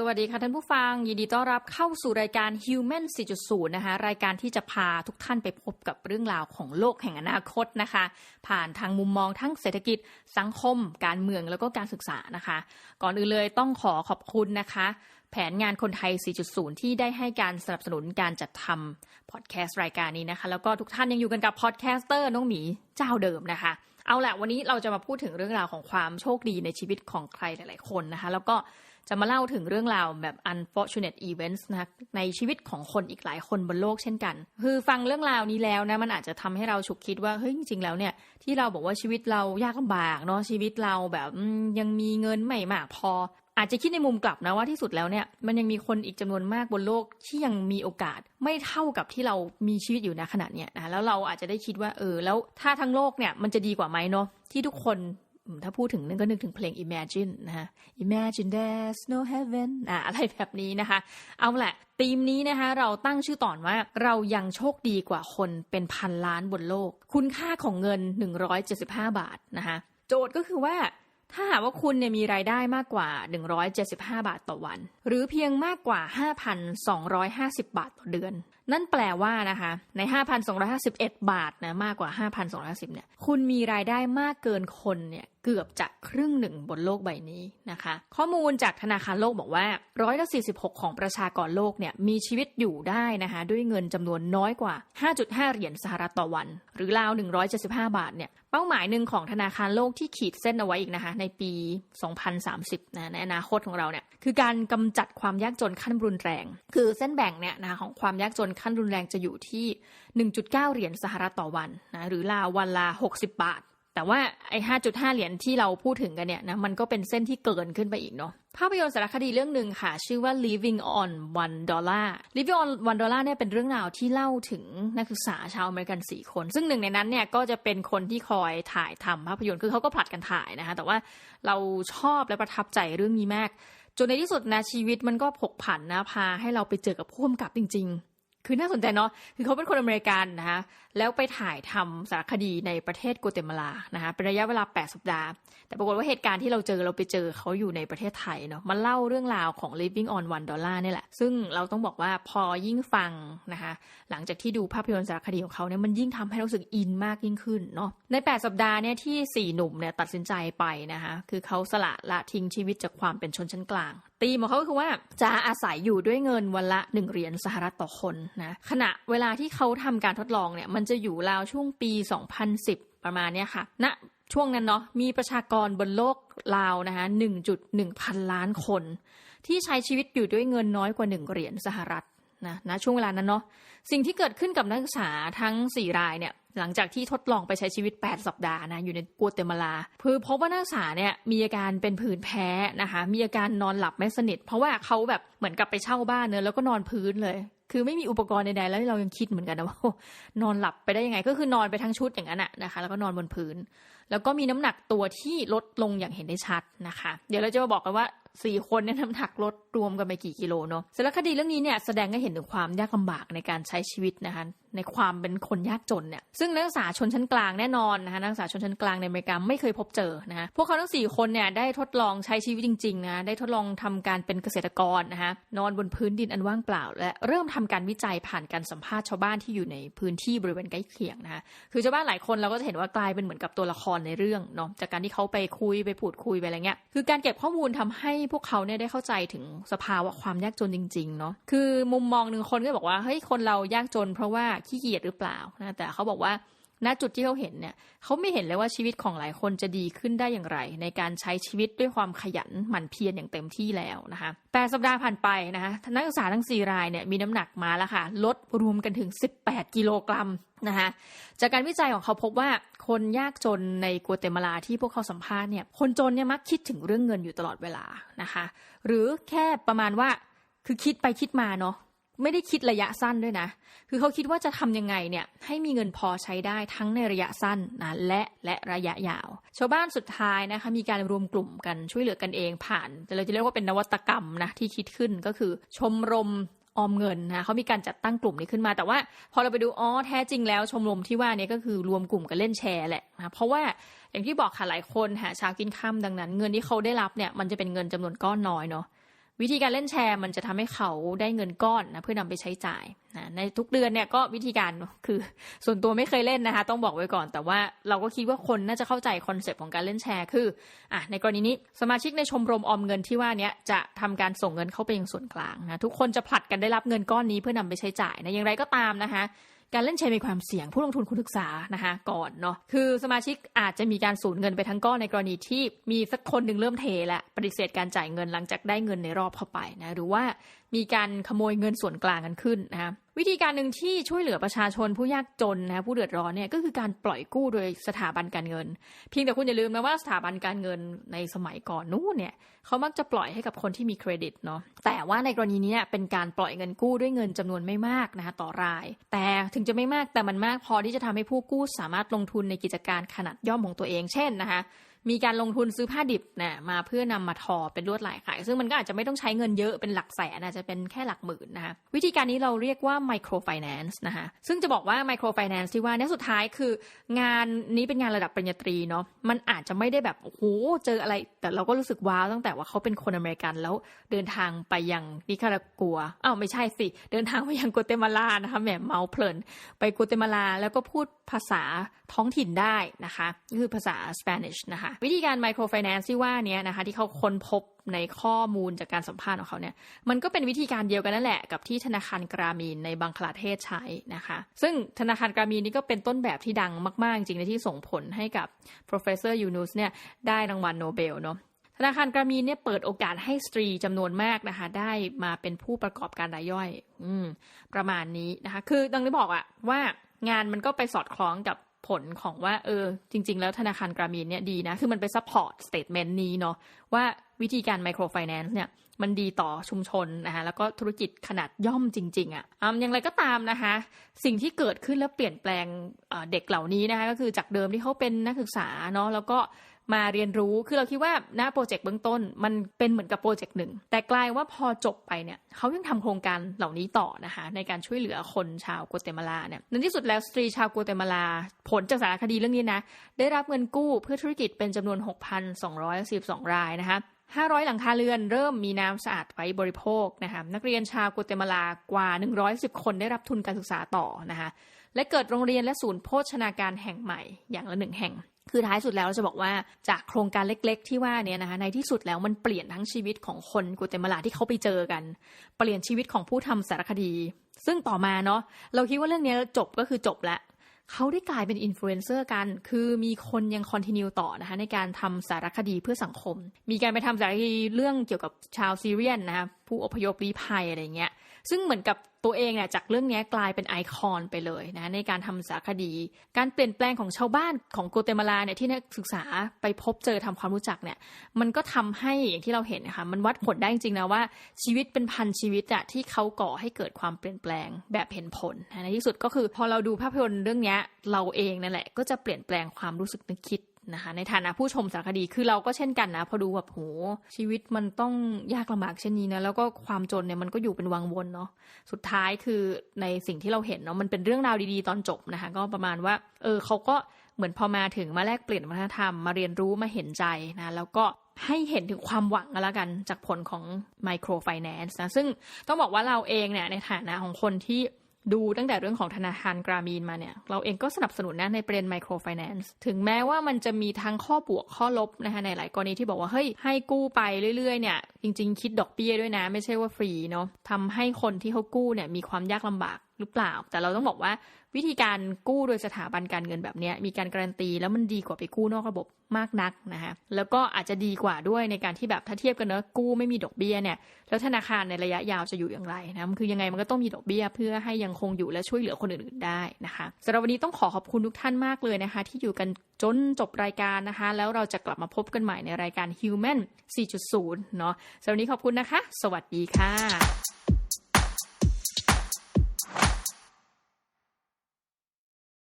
สวัสดีค่ะท่านผู้ฟัง ยินดีต้อนรับเข้าสู่รายการ Human 4.0 นะคะรายการที่จะพาทุกท่านไปพบกับเรื่องราวของโลกแห่งอนาคตนะคะ ผ่านทางมุมมองทั้งเศรษฐกิจสังคม การเมืองแล้วก็การศึกษานะคะ ก่อนอื่นเลยต้องขอขอบคุณนะคะ แผนงานคนไทย 4.0 ที่ได้ให้การสนับสนุนการจัดทำพอดแคสต์รายการนี้นะคะ แล้วก็ทุกท่านยังอยู่กันกับพอดแคสเตอร์น้องหมีเจ้าเดิมนะคะเอาละวันนี้เราจะมาพูดถึงเรื่องราวของความโชคดีในชีวิตของใครหลาย ๆ คนนะคะ แล้วก็ จะมาเล่าถึงเรื่องราวแบบ unfortunate events นะคะในชีวิตของคนอีกหลายคนบนโลกเช่นกัน คือฟังเรื่องราวนี้แล้วนะมันอาจจะทำให้เราฉุกคิดว่าเฮ้ยจริงๆแล้วเนี่ยที่เราบอกว่าชีวิตเรายากลำบากเนาะชีวิตเราแบบยังมีเงินไม่มากพอ อาจจะคิดในมุมกลับนะว่าที่สุดแล้วเนี่ยมันยังมีคนอีกจำนวนมากบนโลกที่ยังมีโอกาสไม่เท่ากับที่เรามีชีวิตอยู่ณขณะเนี้ยนะแล้วเราอาจจะได้คิดว่าเออแล้วถ้าทั้งโลกเนี่ยมันจะดีกว่าไหมเนาะที่ทุกคน ถ้าพูดถึงนึกก็นึกถึงเพลง Imagine นะฮะ Imagine there's no heaven อะอะไรแบบนี้นะคะ เอาแหละธีมนี้นะคะเราตั้งชื่อตอนว่าเรายังโชคดีกว่าคนเป็นพันล้านบนโลก คุณค่าของเงิน 175 บาทนะคะโจทย์ก็คือว่าถ้าหากว่าคุณเนี่ยมีรายได้มากกว่า 175 บาทต่อวัน หรือเพียงมากกว่า 5,250 บาทต่อเดือน นั่นแปลว่านะคะใน 5,251 บาทนะมากกว่า 5,250เนี่ยคุณมีรายได้มากเกินคนเนี่ยเกือบจะครึ่งหนึ่งบนโลกใบนี้นะคะ ข้อมูลจากธนาคารโลกบอกว่าร้อยละ46 ของประชากรโลกเนี่ยมีชีวิตอยู่ได้นะคะด้วยเงินจำนวนน้อยกว่า 5.5 เหรียญสหรัฐต่อวัน หรือราว 175 บาทเนี่ยเป้าหมายหนึ่งของธนาคารโลกที่ขีดเส้นเอาไว้อีกนะคะในปี 2030นะในอนาคตของเราเนี่ยคือการกำจัดความยากจนขั้นรุนแรง คือเส้นแบ่งเนี่ยนะคะของความยากจนขั้นรุนแรงจะอยู่ที่ 1.9 เหรียญสหรัฐต่อวันนะหรือราววันละ 60 บาท แต่ว่าไอ้5.5 เหรียญที่เราพูดถึงกันเนี่ยนะมันก็เป็นเส้นที่เกินขึ้นไปอีกเนาะภาพยนตร์สารคดีเรื่องหนึ่งค่ะ ชื่อว่า Living on One Dollar Living on One Dollar เนี่ยเป็นเรื่องราวที่เล่าถึงนักศึกษาชาวอเมริกัน 4 คน ซึ่งหนึ่งในนั้นเนี่ยก็จะเป็นคนที่คอยถ่ายทำภาพยนตร์คือเขาก็ผลัดกันถ่ายนะคะแต่ว่าเราชอบและประทับใจเรื่องนี้มากจนในที่สุดนะชีวิตมันก็ผกผันนะพาให้เราไปเจอกับผู้กำกับจริง คือน่าสนใจเนาะ คือเขาเป็นคนอเมริกันนะคะแล้วไปถ่ายทำสารคดีในประเทศกัวเตมาลา นะคะเป็นระยะเวลา 8 สัปดาห์ แต่ปรากฏว่าเหตุการณ์ที่เราเจอเราไปเจอเขาอยู่ในประเทศไทยเนาะมันเล่าเรื่องราวของ living on one dollar นี่แหละ ซึ่งเราต้องบอกว่าพอยิ่งฟังนะคะ หลังจากที่ดูภาพยนตร์สารคดีของเขาเนี่ย มันยิ่งทำให้รู้สึกอินมากยิ่งขึ้นเนาะ ใน 8 สัปดาห์เนี่ยที่ 4 หนุ่มเนี่ยตัดสินใจไปนะคะ คือเขาสละละทิ้งชีวิตจากความเป็นชนชั้นกลาง ตีมของเขาคือว่าจะอาศัยอยู่ด้วยเงินวันละ1เหรียญสหรัฐต่อคนนะขณะเวลาที่เขาทำการทดลองเนี่ยมันจะอยู่ราวช่วงปี 2010 ประมาณเนี้ยค่ะณช่วงนั้นเนาะมีประชากรบนโลกราวนะคะ1.1 พันล้านคน ที่ใช้ชีวิตอยู่ด้วยเงินน้อยกว่า 1 เหรียญสหรัฐนะณช่วงเวลานั้นเนาะสิ่งที่เกิดขึ้นกับนักศึกษาทั้ง 4 รายเนี่ยหลังจากที่ทดลองไปใช้ชีวิต 8 สัปดาห์นะอยู่ในกัวเตมาลาคือพบว่านักศึกษาเนี่ยมีอาการเป็นผื่นแพ้นะคะมีอาการนอนหลับไม่สนิท เพราะว่าเขาแบบเหมือนกับไปเช่าบ้านเนอะแล้วก็นอนพื้นเลย คือไม่มีอุปกรณ์ใดๆแล้วเรายังคิดเหมือนกันนะว่านอนหลับไปได้ยังไง ก็คือนอนไปทั้งชุดอย่างนั้นอะนะคะ แล้วก็นอนบนพื้น แล้วก็มีน้ำหนักตัวที่ลดลงอย่างเห็นได้ชัดนะคะ เดี๋ยวเราจะมาบอกกันว่า สี่คนเนี่ยน้ำหนักลดรวมกันไปกี่กิโลเนาะสารคดีเรื่องนี้เนี่ยแสดงให้เห็นถึงความยากลำบากในการใช้ชีวิตนะคะในความเป็นคนยากจนเนี่ยซึ่งนักศึกษาชนชั้นกลางแน่นอนนะคะนักศึกษาชนชั้นกลางในอเมริกาไม่เคยพบเจอนะคะพวกเขาทั้งสี่คนเนี่ยได้ทดลองใช้ชีวิตจริงๆนะได้ทดลองทำการเป็นเกษตรกรนะคะนอนบนพื้นดินอันว่างเปล่า และเริ่มทำการวิจัยผ่านการสัมภาษณ์ชาวบ้านที่อยู่ในพื้นที่บริเวณใกล้เคียงนะคะคือชาวบ้านหลายคนเราก็จะเห็นว่ากลายเป็นเหมือนกับตัวละครในเรื่องเนาะจากการที่เขาไปคุยไปพูดคุยไปอะไรเงี้ยคือการเก็บข้อมูลทำให้พวกเขาเนี่ยได้เข้าใจถึงสภาวะความยากจนจริงๆเนาะคือมุมมองหนึ่งคนก็บอกว่าเฮ้ยคนเรายากจน เพราะว่าขี้เกียจหรือเปล่านะแต่เขาบอกว่า ณจุดที่เขาเห็นเนี่ยเขาไม่เห็นเลยว่าชีวิตของหลายคนจะดีขึ้นได้อย่างไร ในการใช้ชีวิตด้วยความขยันหมั่นเพียรอย่างเต็มที่แล้วนะคะแปดสัปดาห์ผ่านไปนะคะนักศึกษาทั้ง 4 รายเนี่ยมีน้ำหนักมาแล้วค่ะ ลดรวมกันถึง 18 กิโลกรัมนะคะจากการวิจัยของเขาพบว่าคนยากจนในกัวเตมาลาที่พวกเขาสัมภาษณ์เนี่ยคนจนเนี่ยมักคิดถึงเรื่องเงินอยู่ตลอดเวลานะคะ หรือแค่ประมาณว่าคือคิดไปคิดมาเนาะ ไม่ได้คิดระยะสั้นด้วยนะ คือเขาคิดว่าจะทำยังไงเนี่ยให้มีเงินพอใช้ได้ทั้งในระยะสั้นนะและและระยะยาว ชาวบ้านสุดท้ายนะคะมีการรวมกลุ่มกันช่วยเหลือกันเองผ่านเราจะเรียกว่าเป็นนวัตกรรมนะที่คิดขึ้นก็คือชมรมออมเงินนะเขามีการจัดตั้งกลุ่มนี้ขึ้นมา แต่ว่าพอเราไปดูอ๋อแท้จริงแล้วชมรมที่ว่านี้ก็คือรวมกลุ่มกันเล่นแชร์แหละนะเพราะว่าอย่างที่บอกค่ะหลายคนหาเช้ากินค่ำดังนั้น เงินที่เขาได้รับเนี่ยมันจะเป็นเงินจำนวนก้อนน้อยเนาะ วิธีการเล่นแชร์มันจะทำให้เขาได้เงินก้อนนะเพื่อนำไปใช้จ่ายนะในทุกเดือนเนี่ยก็วิธีการคือส่วนตัวไม่เคยเล่นนะคะ ต้องบอกไว้ก่อน แต่ว่าเราก็คิดว่าคนน่าจะเข้าใจคอนเซปต์ของการเล่นแชร์คืออะในกรณีนี้สมาชิกในชมรมออมเงินที่ว่านี้จะทำการส่งเงินเข้าไปยังส่วนกลางนะทุกคนจะผลัดกันได้รับเงินก้อนนี้เพื่อนำไปใช้จ่ายนะอย่างไรก็ตามนะคะ การเล่นแชร์มีความเสี่ยงผู้ลงทุนคุณศึกษานะคะก่อนเนาะคือสมาชิกอาจจะมีการสูญเงินไปทั้งก้อนในกรณีที่มีสักคนหนึ่งเริ่มเทและปฏิเสธการจ่ายเงินหลังจากได้เงินในรอบเข้าไปนะหรือว่ามีการขโมยเงินส่วนกลางกันขึ้นนะคะวิธีการหนึ่งที่ช่วยเหลือประชาชนผู้ยากจนนะผู้เดือดร้อนเนี่ยก็คือการปล่อยกู้โดยสถาบันการเงิน เพียงแต่คุณอย่าลืมนะว่าสถาบันการเงินในสมัยก่อนนู้นเนี่ยเขามักจะปล่อยให้กับคนที่มีเครดิตเนาะแต่ว่าในกรณีนี้เป็นการปล่อยเงินกู้ด้วยเงินจำนวนไม่มากนะคะต่อราย แต่ถึงจะไม่มากแต่มันมากพอที่จะทำให้ผู้กู้สามารถลงทุนในกิจการขนาดย่อมของตัวเองเช่นนะคะ มีการลงทุนซื้อผ้าดิบนะมาเพื่อนำมาทอเป็นลวดลายขาย ซึ่งมันก็อาจจะไม่ต้องใช้เงินเยอะเป็นหลักแสนอาจจะเป็นแค่หลักหมื่นนะคะวิธีการนี้เราเรียกว่า micro finance นะคะซึ่งจะบอกว่า micro finance ที่ว่านี่สุดท้ายคืองานนี้เป็นงานระดับปริญญาตรีเนาะมันอาจจะไม่ได้แบบโอ้โหเจออะไร แต่เราก็รู้สึกว้าวตั้งแต่ว่าเขาเป็นคนอเมริกันแล้วเดินทางไปยังนิคารากัวอ้าวไม่ใช่สิ เดินทางไปยังกัวเตมาลานะคะแหมเมาเพลิน ไปกัวเตมาลาแล้วก็พูดภาษาท้องถิ่นได้นะคะคือภาษาสเปนิชนะคะวิธีการ micro finance ที่ว่านี้นะคะ ที่เขาค้นพบในข้อมูลจากการสัมภาษณ์ของเขาเนี่ย มันก็เป็นวิธีการเดียวกันนั่นแหละกับที่ธนาคารกรามีนในบังคลาเทศใช้นะคะ ซึ่งธนาคารกรามีนนี่ก็เป็นต้นแบบที่ดังมาก ๆ จริงในที่ส่งผลให้กับ professor Yunus เนี่ยได้รางวัลโนเบลเนาะธนาคารกรามีนเนี่ยเปิดโอกาสให้สตรีจำนวนมากนะคะ ได้มาเป็นผู้ประกอบการรายย่อย อืม ประมาณนี้นะคะ คือดังที่บอกอะว่างานมันก็ไปสอดคล้องกับ ผลของว่าเออจริง ๆ แล้วธนาคารกรามีนเนี่ยดีนะ คือมันไปซัพพอร์ตสเตทเมนต์นี้เนาะว่าวิธีการไมโครไฟแนนซ์เนี่ยมันดีต่อชุมชนนะคะแล้วก็ธุรกิจขนาดย่อมจริง ๆอะ่ะอย่างไรก็ตามนะคะ สิ่งที่เกิดขึ้นแล้วเปลี่ยนแปลงเด็กเหล่านี้นะคะก็คือจากเดิมที่เขาเป็นนักศึกษาเนาะแล้วก็ มาเรียนรู้ คือเราคิดว่าหน้าโปรเจกต์เบื้องต้นมันเป็นเหมือนกับโปรเจกต์หนึ่ง แต่กลายว่าพอจบไปเนี่ยเขายังทำโครงการเหล่านี้ต่อนะคะ ในการช่วยเหลือคนชาวกัวเตมาลาเนี่ยในที่สุดแล้วสตรีชาวกัวเตมาลา ผลจากสารคดีเรื่องนี้นะ ได้รับเงินกู้เพื่อธุรกิจเป็นจำนวน 6,212 รายนะคะ500 หลังคาเรือนเริ่มมีน้ำสะอาดไว้บริโภคนะคะนักเรียนชาวกัวเตมาลากว่า 110 คนได้รับทุนการศึกษาต่อนะคะและเกิดโรงเรียนและศูนย์โภชนาการแห่งใหม่อย่างละหนึ่งแห่ง คือท้ายสุดแล้วเราจะบอกว่าจากโครงการเล็ก ๆ ที่ว่าเนี่ยนะคะในที่สุดแล้วมันเปลี่ยนทั้งชีวิตของคนกัวเตมาลาที่เขาไปเจอกัน เปลี่ยนชีวิตของผู้ทำสารคดี ซึ่งต่อมาเนาะเราคิดว่าเรื่องนี้จบก็คือจบแล้วเขาได้กลายเป็นอินฟลูเอนเซอร์กัน คือมีคนยังคอนติเนียต่อนะคะในการทำสารคดีเพื่อสังคม มีการไปทำสารคดีเรื่องเกี่ยวกับชาวซีเรียนนะคะผู้อพยพลี้ภัยอะไรเงี้ย ซึ่งเหมือนกับ ตัวเองเนี่ยจากเรื่องนี้กลายเป็นไอคอนไปเลยนะในการทำสารคดี การเปลี่ยนแปลงของชาวบ้านของโกเตมาลาเนี่ยที่นักศึกษาไปพบเจอทำความรู้จักเนี่ยมันก็ทำให้อย่างที่เราเห็นนะคะมันวัดผลได้จริงๆนะว่าชีวิตเป็นพันชีวิตอะที่เขาก่อให้เกิดความเปลี่ยนแปลงแบบเห็นผลในที่สุดก็คือพอเราดูภาพยนตร์เรื่องนี้เราเองนั่นแหละก็จะเปลี่ยนแปลงความรู้สึกนึกคิด นะคะ ในฐานะผู้ชมสารคดีคือเราก็เช่นกันนะ พอดูแบบโหชีวิตมันต้องยากลำบากเช่นนี้นะแล้วก็ความจนเนี่ยมันก็อยู่เป็นวังวนเนาะสุดท้ายคือในสิ่งที่เราเห็นเนาะมันเป็นเรื่องราวดีๆตอนจบนะคะ ก็ประมาณว่า เออเขาก็เหมือนพอมาถึงมาแลกเปลี่ยนวัฒนธรรมมาเรียนรู้มาเห็นใจนะแล้วก็ให้เห็นถึงความหวังกันแล้วกันจากผลของไมโครไฟแนนซ์นะซึ่งต้องบอกว่าเราเองเนี่ยในฐานะของคนที่ ดูตั้งแต่เรื่องของธนาคารกรามีนมาเนี่ย เราเองก็สนับสนุนนะในประเด็นไมโครไฟแนนซ์ถึงแม้ว่ามันจะมีทั้งข้อบวกข้อลบนะคะในหลายกรณีที่บอกว่าเฮ้ยให้กู้ไปเรื่อยๆเนี่ยจริง ๆ คิดดอกเบี้ยด้วยนะ ไม่ใช่ว่าฟรีเนาะทำให้คนที่เขากู้เนี่ยมีความยากลำบาก หรือเปล่า แต่เราต้องบอกว่าวิธีการกู้โดยสถาบันการเงินแบบนี้มีการการันตี แล้วมันดีกว่าไปกู้นอกระบบมากนักนะคะแล้วก็อาจจะดีกว่าด้วยในการที่แบบถ้าเทียบกันเนอะกู้ไม่มีดอกเบี้ยเนี่ยแล้วธนาคารในระยะยาวจะอยู่อย่างไรนะมันคือยังไงมันก็ต้องมีดอกเบี้ย เพื่อให้ยังคงอยู่และช่วยเหลือคนอื่นๆได้นะคะสำหรับวันนี้ต้องขอขอบคุณทุกท่านมากเลยนะคะ ที่อยู่กันจนจบรายการนะคะ แล้วเราจะกลับมาพบกันใหม่ในรายการ Human 4.0 เนาะสำหรับวันนี้ขอบคุณนะคะ สวัสดีค่ะ